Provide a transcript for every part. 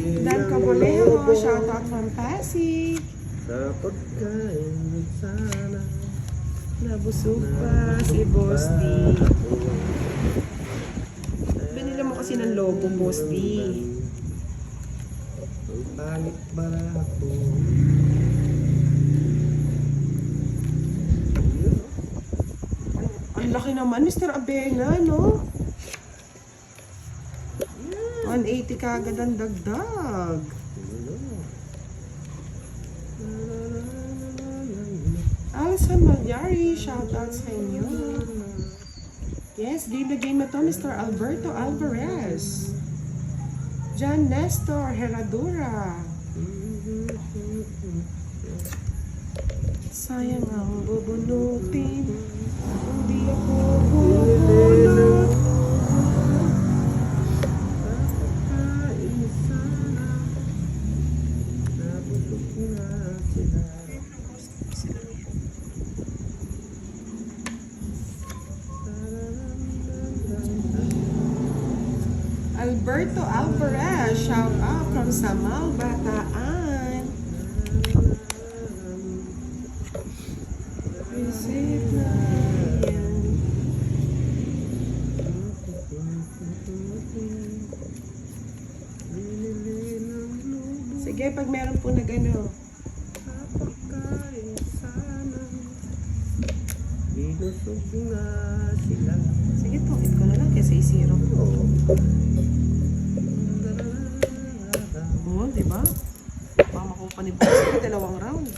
Dan Cabolejo, shout out from Pasig. Sa pagkain sana Nabusog pa si Boss D. Binila mo kasi ng logo, Boss D. Ang pangit barako Ang laki naman, Mr. Abena, no? 180 kagad ang dagdag. Alison Malyari, shout out sa inyo. Yes, game na game na to, Mr. Alberto Alvarez. John Nestor Herradura. Sayang ang bubunutin. Hindi ako bubunot. Alberto Alvarez, shout out from Samal, Bataan. Baka makuha pa ni Boss dalawang round.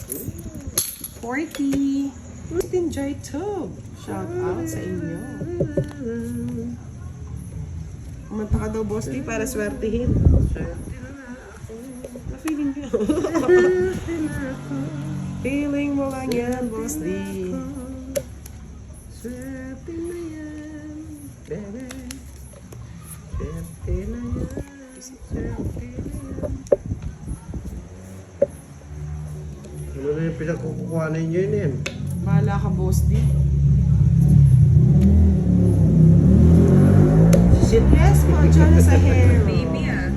40. Martin Joy Tube. Shout out sa inyo. Kumanta ka daw, Boss D, para swertihin. Na-feeling ko. Feeling mo lang yan, Boss D. Swerte na yan, yan, swerte na yan. Ano na yung pinagkukuha ninyo yun yan? Bahala ka, Boss D. Sit. Yes po, Jonas Ahero. Baby ah.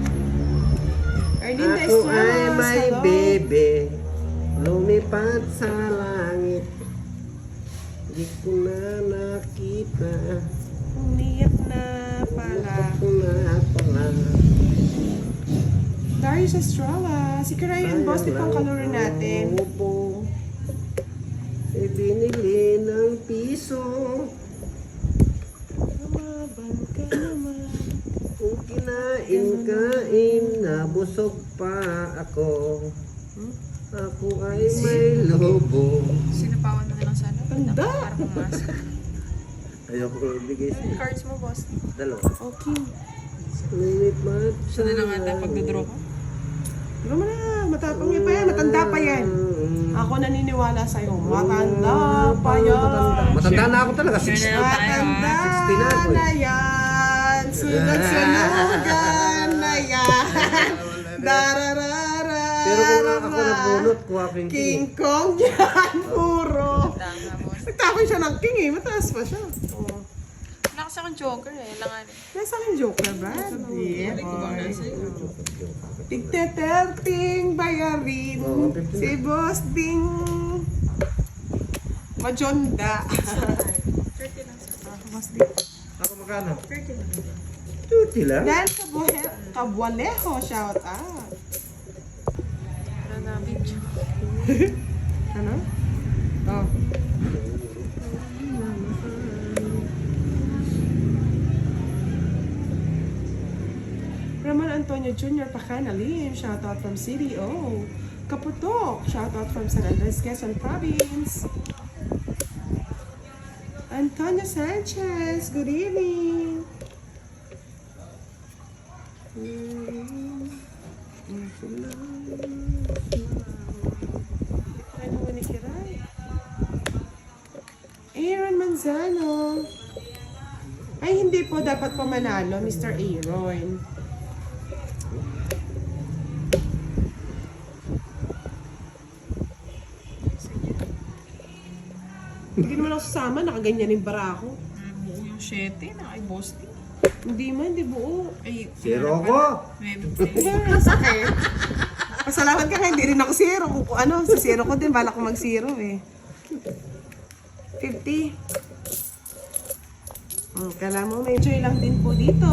Erlinda Ako ay Estrada, may hello. bebe, lumipad sa langit. Di ko na nakita, Umiyak na pala. ko na pala. Darius Estrella. Si Karayan Boss, di pang kalori natin. Opo. E binili ng piso. Lumaban ka naman. Kung kinain-kain, nabusog pa ako. Ako ay may lobo. Sinapawan mo na lang sana. Tanda. Para. Ayoko ko ibigay sa'yo. Cards mo, boss. Dalawa. Okay. Lumipad sa Sana lang ata pagdodraw ko. Ano mo na, matapang niya pa yan, matanda pa yan. Ako naniniwala sa'yo, matanda pa yan. Matanda na ako talaga. Sure na lang tayo Matanda ah. 60 na ako eh. na yan. Sunod-sunugan na yan. Dararara. Pero kung ako nabunot, kuha ko yung King Kong yan, puro. Tama, boss. Nagtapon siya ng king eh, mataas pa siya. Oh. Nakas akong joker eh. Langan. Nasa akin joker ba? Hindi. Balik ko bang nasa iyo? Tigteterting bayarin. Oo, 15 na. Si Boss Ding. Majonda. 30 lang sa Boss Ding. Ako magkano? 30 lang. 30 lang? Dan Cabuhe- Cabualejo, shout out. Ano? Oh. Antonio Jr. Pacanalim, shout out from CDO. Kaputok, shout out from San Andres, Quezon Province. Antonio Sanchez, good evening. Aaron Manzano. Ay, hindi po dapat po manalo, Mr. Aaron. Ako sasama, nakaganyan yung bara ako. Yung 7 na kay boss. din. Hindi man, hindi buo. Ay, Zero ko. May Kaya sakit. Pasalamat ka nga, hindi rin ako zero. Kung ano, sa zero ko din, bala ko mag-zero eh. 50. Hmm, kala mo, may joy lang din po dito.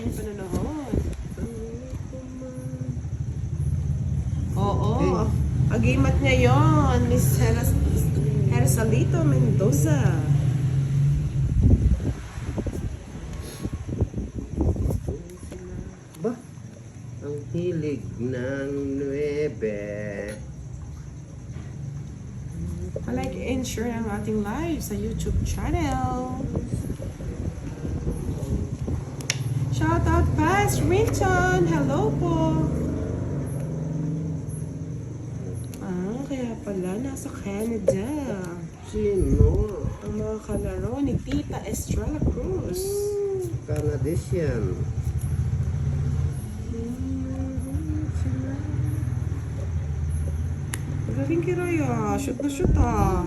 Niyong panonood. Oo. Agimat niya yon, Miss Heras Herasalito Mendoza. Ba? Ang hilig ng nuebe. Palike and share ang ating live sa YouTube channel. Shout out Paz Rinton! Hello po! Ah, kaya pala nasa Canada. Sino? Ang mga kalaro ni Tita Estrella Cruz. Canadian. Magaling kiraya. Shoot na shoot ah.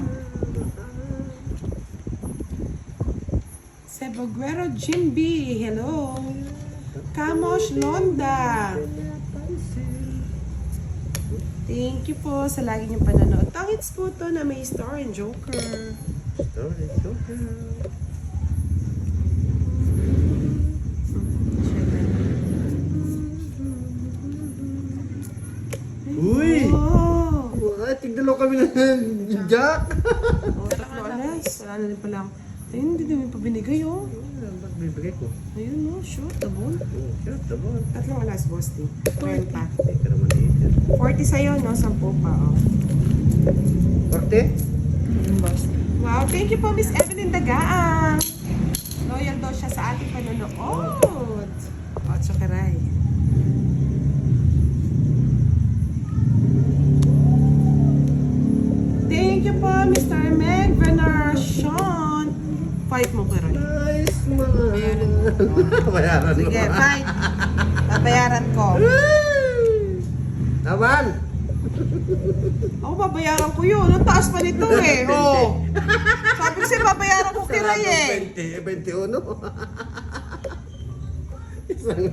Seboguero Jim B. Hello. Kamosh Londa. Thank you po sa lagi niyong panonood. Tangits po to na may star and joker. Story Joker. Uy! Oh! Tigdalo kami ng Jack! Oh, tatlo alas. Wala na rin pala. Ayun, hindi namin pa binigay oh. Ba't bibigay ko? Ayun no, shoot, dabon. Oh, shit, tabon. Tatlong alas, boss din. 30. Hindi ka naman iisip. 40 sa'yo, no? 10 pa, oh. Korte? boss. Wow, thank you po, Miss Evelyn Dagaan. Loyal daw siya sa ating panonood. Five mo karay. Nice man! Bayaran mo. Sige, five. Babayaran ko. Aman! Ako, babayaran ko yun. Ang taas pa nito eh. Oh. Sabi ko sa'yo, babayaran ko kiray eh. 20, 21. Isang.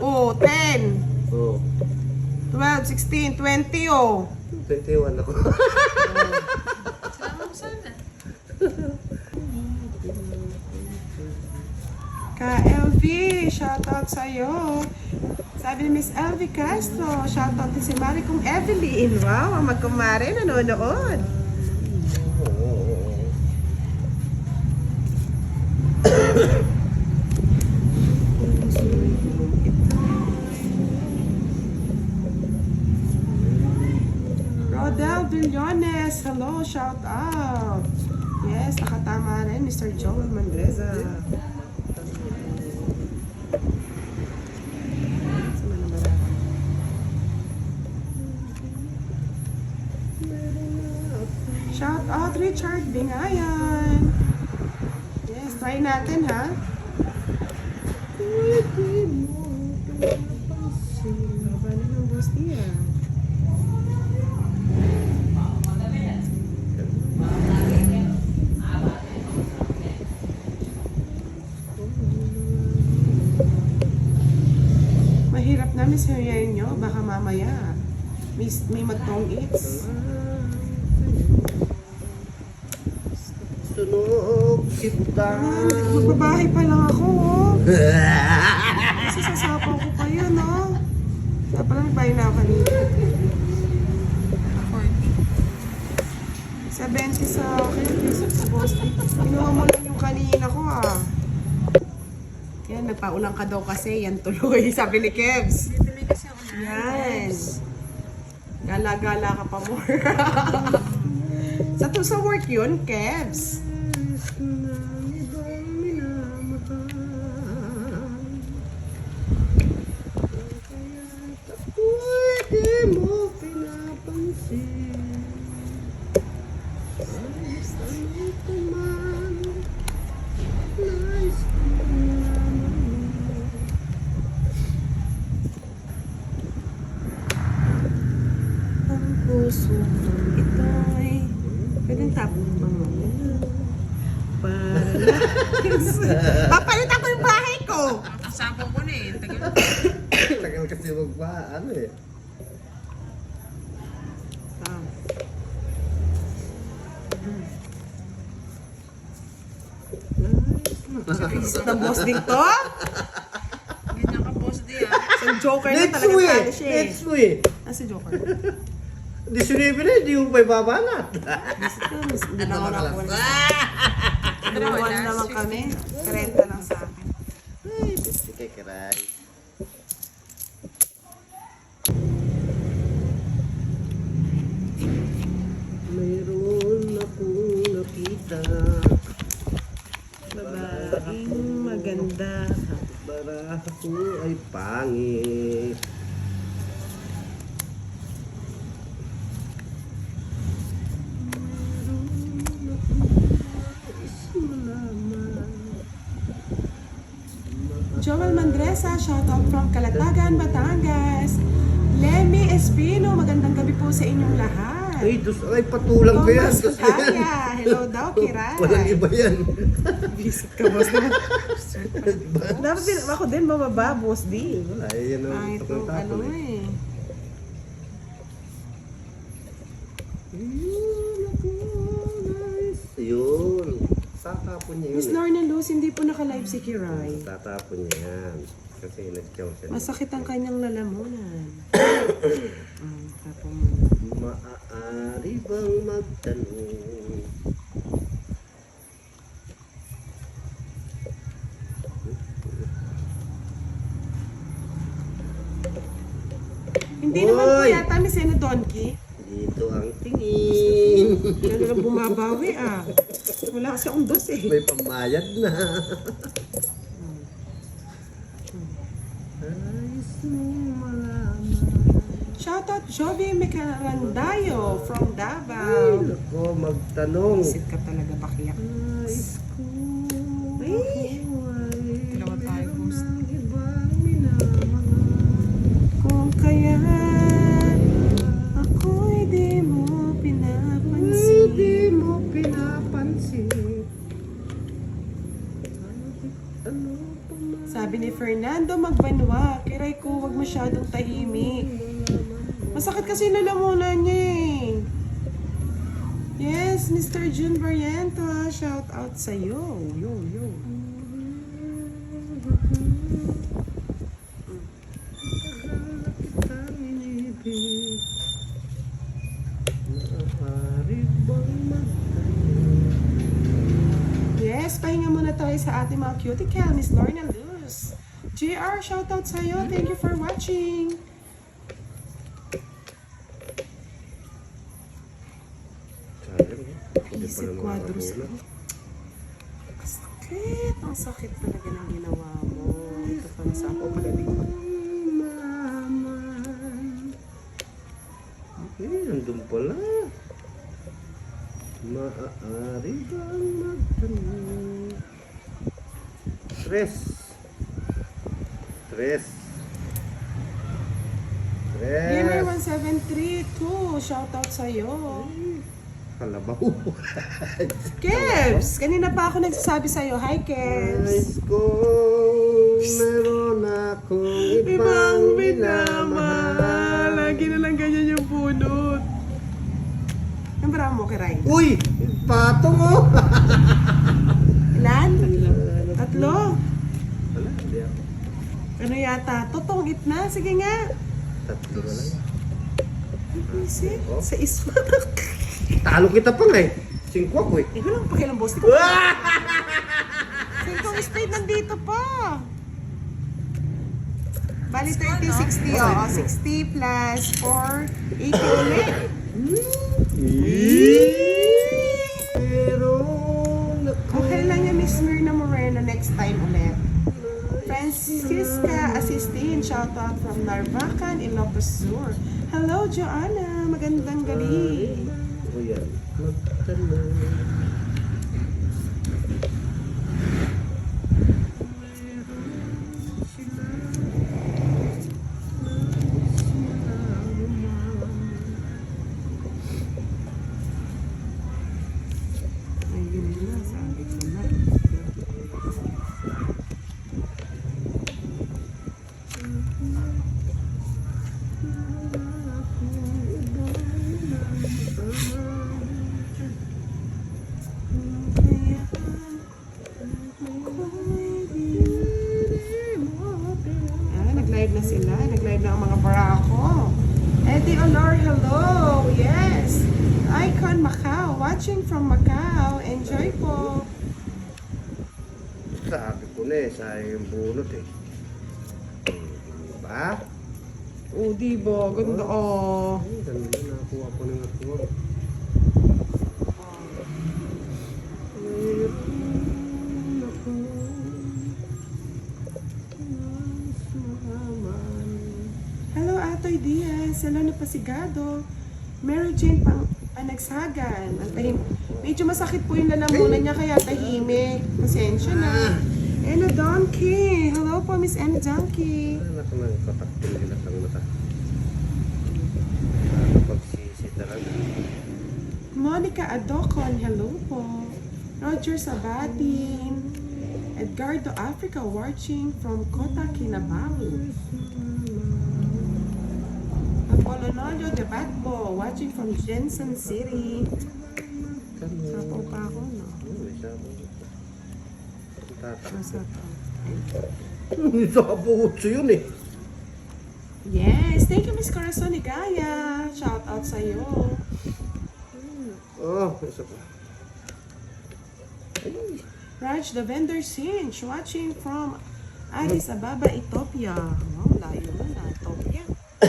Oh, 10, Oh, 12, 16, 20 oh. 21 ako. Salamat mo sana. Ka-LV, shoutout sa'yo. Sabi ni Miss LV Castro, shoutout din si Mari kong Evelyn. Wow, ang magkumare nanonood. Rodel Villones, hello, shout out. Yes, nakatama rin, Mr. Joel Mandreza. Sama na ba? Shout out Richard Bingayan. Yes, try natin ha. Baba na ng boss niya. Mahirap namin sa nyo, baka mamaya. May, may magtong eats. Sunog si Ah, Butang. magbabahay pa lang ako, oh. Kasi sasapaw ko pa yun, oh. Dapat lang nagbayad na ako kanina. 70 sa akin, sa Boston. Kinuha mo lang yung kanina ko, ah. Yan, nagpaulang ka daw kasi, yan tuloy, sabi ni Kebs. Bibili kasi ako. Gala-gala ka pa more. Sa to sa work yun, Kebs. Papalitan ko yung bahay ko! Ang sampo ko na eh. Tagal. Tagal kasi magpa, ano eh. Ah. Ng boss din to? Ganyan ka boss di ah. So, joker na Next talaga week! talo siya eh. Next week! Ah, si Joker. Di sinibi na, di mo pa ibabanat. Hindi na. Pero Dalawa naman kami. 30 lang sa akin. Ay, besti kay karay. Joel Mandresa, shoutout from Calatagan, Batangas. Lemmy Espino, magandang gabi po sa inyong lahat. Ay, dos, ay patulang ko yan Thomas kasi Kaya, hello daw, Kiray. Walang iba yan Visit ka, boss. Dapat din, ako din mababa, boss D. Wala, yan Ah, ang ito, tapon ano eh eh. Yun. Tatapon niya yun Miss eh. Lorna Luz, hindi po naka-live si Kiray. Tatapon niya yan. Kasi nag-chow siya. Masakit ang kanyang lalamunan. tapos mo. Maaari bang magtanong? Hindi naman po Hoy! yata, Miss Eno Donkey. Dito ang tingin. Lalo lang bumabawi ah. Wala kasi akong dos eh. May pambayad na. Ayos mo malaman. Shoutout Jovi Mecarandayo from Ay, Davao. nako, magtanong. Visit ka talaga bakyak. Nais kasi yung lalamunan niya eh. Yes, Mr. June Barriento, shout out sa. Yo, yo. magtanong? Yes, pahinga muna tayo sa ating mga cuticle, Miss Lorna Luz. JR, shout out sa iyo. Thank you for watching. Sayang, eh. Hindi Isip quadros ko. Sakit. Ang sakit talaga ng ginawa mo. Ito pa sa ako pala dito. Malaman. Eh, nandun pala. Maaari bang magtanong? Stress. Stress. Gamer Stress. 1732, shout out sa iyo. Kalabaw. Kebs, kanina pa ako nagsasabi sa iyo. Hi, Kebs. Nais ko meron akong Ibang minamahal. Lagi na lang ganyan yung bunot. Yung bravo mo, Kiray. Uy! Patong oh! Ilan? Tatlo. Wala, hindi ako. Ano yata? Totong itna. Sige nga. Tatlo na lang. Isip. Sa isma. Talo kita pa nga eh. Singko ako eh. Ikaw lang pakialam boss. Di ko Singkong spade nandito pa. Bali 30, 60. Oo, 60 plus 4, 80 ulit. Pero... Okay lang yan, Miss Myrna Moreno. Next time ulit. Francisca Assistin, shout out from Narvacan, Ilocos Sur. Hello, Joanna. Magandang gabi. O yan. Magtanong. Na sayang yung bunot eh. Diba? Oh, di ba? Ganda. Oh. Ay, ganun na nakuha ko ng ako. Hello, Atoy Diaz. Hello na pasigado. Mary Jane pang panagsagan. Ang tahim. Medyo masakit po yung lalamunan niya kaya tahimik. Pasensya na. Hello, Donkey. Hello po, Miss N. Donkey. Anak ko ng katakpil nila ng mata. Pagsisi talaga. Monica Adocon. Hello po. Roger Sabatin. Edgardo Africa watching from Kota Kinabalu. Apolonolio de Batbo watching from Jensen City. Sapaw pa ako, no? To. Sabi yun eh. Yes, thank you Miss Corazon Ligaya. Shout out sa iyo. Oh, isa pa. Raj the vendor Sinch watching from Addis Ababa, Ethiopia. Wow, layo mo na, Ethiopia.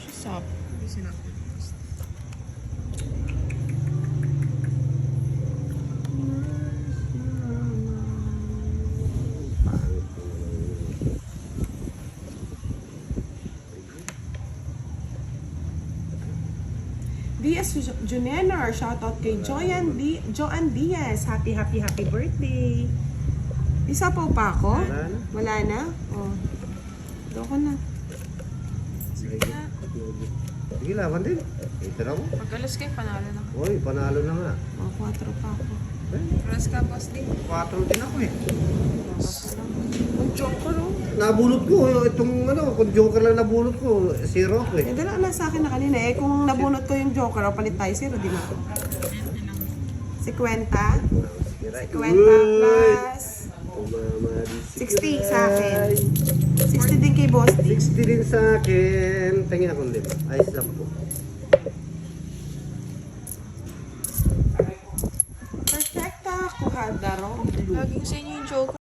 She's up. Hindi sinabi. Diaz Junenar, shout out kay Joyan Di Joan Diaz. Happy, happy, happy birthday. Isa po pa ako? Wala na. Wala na? Oh. Doon ko na. Sige na. Sige, laban din. Ito na mo. Pag alas kayo, panalo na. Uy, panalo na nga. Mga 4 pa ako. Alas ka, boss din. 4 din ako eh. Ang joke ko, no? Nabulot ko, itong ano, kung joker lang nabulot ko, zero ako Eh, eh. dala na sa akin na kanina. Eh, kung nabunot ko yung joker, o palit tayo, zero, di ba? 50? 50 plus Umama, 60 sa akin. 60 din kay Boss D. 60 din sa akin. Tingin ako lima. Ayos lang po. Laging sa inyo yung joker.